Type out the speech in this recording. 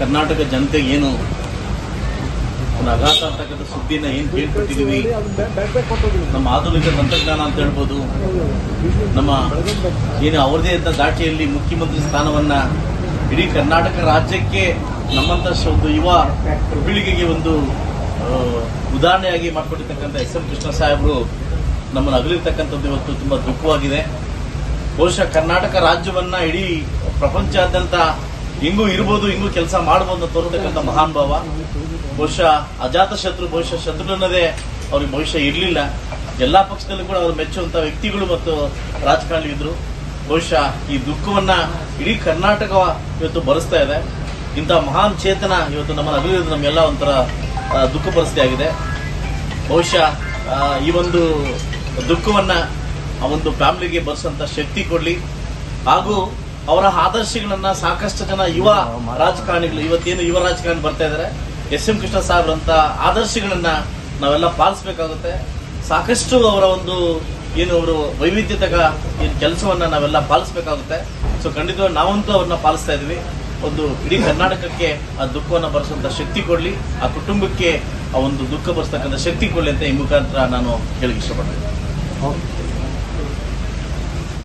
ಕರ್ನಾಟಕ ಜನತೆಗೆ ಏನು ಒಂದು ಆಘಾತ ಅಂತಕ್ಕಂಥ ಸುದ್ದಿನ ಏನ್ ಕೇಳ್ಕೊಟ್ಟಿದ್ದೀವಿ ನಮ್ಮ ಆಧುನಿಕ ತಂತ್ರಜ್ಞಾನ ಅಂತ ಹೇಳ್ಬೋದು. ನಮ್ಮ ಏನು ಅವರದೇ ಇದ್ದ ದಾಟಿಯಲ್ಲಿ ಮುಖ್ಯಮಂತ್ರಿ ಸ್ಥಾನವನ್ನ ಇಡೀ ಕರ್ನಾಟಕ ರಾಜ್ಯಕ್ಕೆ ನಮ್ಮಂತ ಒಂದು ಯುವ ಪೀಳಿಗೆಗೆ ಒಂದು ಉದಾಹರಣೆಯಾಗಿ ಮಾಡಿಕೊಟ್ಟಿರ್ತಕ್ಕಂಥ ಎಸ್ ಎಂ ಕೃಷ್ಣ ಸಾಹೇಬರು ನಮ್ಮನ್ನು ಅಗಲಿರ್ತಕ್ಕಂಥದ್ದು ಇವತ್ತು ತುಂಬಾ ದುಃಖವಾಗಿದೆ. ಬಹುಶಃ ಕರ್ನಾಟಕ ರಾಜ್ಯವನ್ನ ಇಡೀ ಪ್ರಪಂಚಾದ್ಯಂತ ಹಿಂಗೂ ಇರ್ಬೋದು ಹಿಂಗೂ ಕೆಲಸ ಮಾಡಬಹುದು ಅಂತ ತೋರ್ತಕ್ಕಂಥ ಮಹಾನ್ ಭಾವ. ಬಹುಶಃ ಅಜಾತ ಶತ್ರು, ಬಹುಶಃ ಶತ್ರು ಅನ್ನೋದೇ ಅವ್ರಿಗೆ ಭವಿಷ್ಯ ಇರಲಿಲ್ಲ. ಎಲ್ಲಾ ಪಕ್ಷದಲ್ಲೂ ಕೂಡ ಅವರು ಮೆಚ್ಚುವಂತ ವ್ಯಕ್ತಿಗಳು ಮತ್ತು ರಾಜಕಾರಣಿಗಳಿದ್ರು ಬಹುಶಃ ಈ ದುಃಖವನ್ನ ಇಡೀ ಕರ್ನಾಟಕ ಇವತ್ತು ಬರೆಸ್ತಾ ಇದೆ. ಇಂಥ ಮಹಾನ್ ಚೇತನ ಇವತ್ತು ನಮ್ಮನ್ನು ಅಗಲಿರೋದು ನಮಗೆಲ್ಲ ಒಂಥರ ದುಃಖ ಪರಿಸ್ಥಿತಿ ಆಗಿದೆ. ಬಹುಶಃ ಈ ಒಂದು ದುಃಖವನ್ನ ಆ ಒಂದು ಫ್ಯಾಮಿಲಿಗೆ ಬರೆಸುವಂತ ಶಕ್ತಿ ಕೊಡ್ಲಿ. ಹಾಗೂ ಅವರ ಆದರ್ಶಗಳನ್ನ ಸಾಕಷ್ಟು ಜನ ಯುವ ರಾಜಕಾರಣಿಗಳು, ಇವತ್ತೇನು ಯುವ ರಾಜಕಾರಣಿ ಬರ್ತಾ ಇದ್ದಾರೆ ಎಸ್ ಎಂ ಕೃಷ್ಣ ಸಾಹೇಬ್ರಂತ ಆದರ್ಶಗಳನ್ನ ನಾವೆಲ್ಲ ಪಾಲಿಸಬೇಕಾಗುತ್ತೆ. ಸಾಕಷ್ಟು ಅವರ ಒಂದು ಏನು ಅವರು ವೈವಿಧ್ಯತೆಗ ಏನು ಕೆಲಸವನ್ನ ನಾವೆಲ್ಲ ಪಾಲಿಸಬೇಕಾಗುತ್ತೆ. ಸೊ ಖಂಡಿತವಾಗಿ ನಾವಂತೂ ಅವ್ರನ್ನ ಪಾಲಿಸ್ತಾ ಇದೀವಿ ಒಂದು ಇಡೀ ಕರ್ನಾಟಕಕ್ಕೆ ಆ ದುಃಖವನ್ನ ಬರೆಸುವಂತ ಶಕ್ತಿ ಕೊಡ್ಲಿ, ಆ ಕುಟುಂಬಕ್ಕೆ ಆ ಒಂದು ದುಃಖ ಬರೆಸ್ತಕ್ಕಂಥ ಶಕ್ತಿ ಕೊಡ್ಲಿ ಅಂತ ಈ ಮುಖಾಂತರ ನಾನು ಹೇಳಿ ಇಷ್ಟಪಡ್ತೀನಿ.